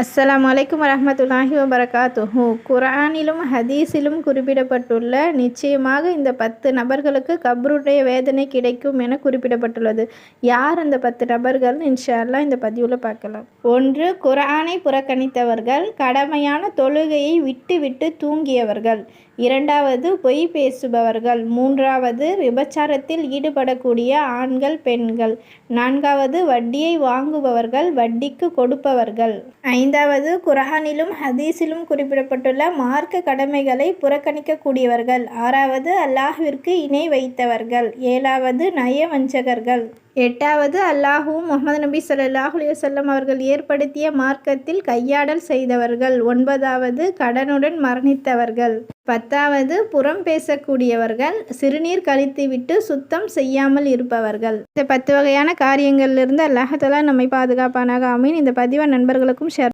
அஸ்ஸலாமு வலைக்கம் வரமத்துல்லாஹி வபரகாத்துஹு. குரானிலும் ஹதீஸிலும் குறிப்பிடப்பட்டுள்ள நிச்சயமாக இந்த பத்து நபர்களுக்கு கப்ருடைய வேதனை கிடைக்கும் என குறிப்பிடப்பட்டுள்ளது. யார் அந்த பத்து நபர்கள்? இன்ஷால்லா இந்த பதிவில் பார்க்கலாம். ஒன்று குரானை புறக்கணித்தவர்கள் கடமையான தொழுகையை விட்டு விட்டு தூங்கியவர்கள். இரண்டாவது பொய் பேசுபவர்கள். மூன்றாவது விபச்சாரத்தில் ஈடுபடக்கூடிய ஆண்கள் பெண்கள். நான்காவது வட்டியை வாங்குபவர்கள் வட்டிக்கு கொடுப்பவர்கள். ஐந்து ஐந்தாவது குரஹானிலும் ஹதீஸிலும் குறிப்பிடப்பட்டுள்ள மார்க்க கடமைகளை புறக்கணிக்கக்கூடியவர்கள். ஆறாவது அல்லாஹுவிற்கு இணை வைத்தவர்கள். ஏழாவது நயவஞ்சகர்கள். எட்டாவது அல்லாஹுவும் முகமது நபி ஸல்லல்லாஹு அலைஹி அவர்கள் ஏற்படுத்திய மார்க்கத்தில் கையாடல் செய்தவர்கள். ஒன்பதாவது கடனுடன் மரணித்தவர்கள். பத்தாவது புறம் பேசக்கூடியவர்கள். சிறுநீர் கழித்துவிட்டு சுத்தம் செய்யாமல் இருப்பவர்கள். இந்த பத்து வகையான காரியங்களிலிருந்து அல்லாஹ் நம்மை பாதுகாப்பானாக. அமீன் இந்த பதிவை நண்பர்களுக்கும் ஷேர்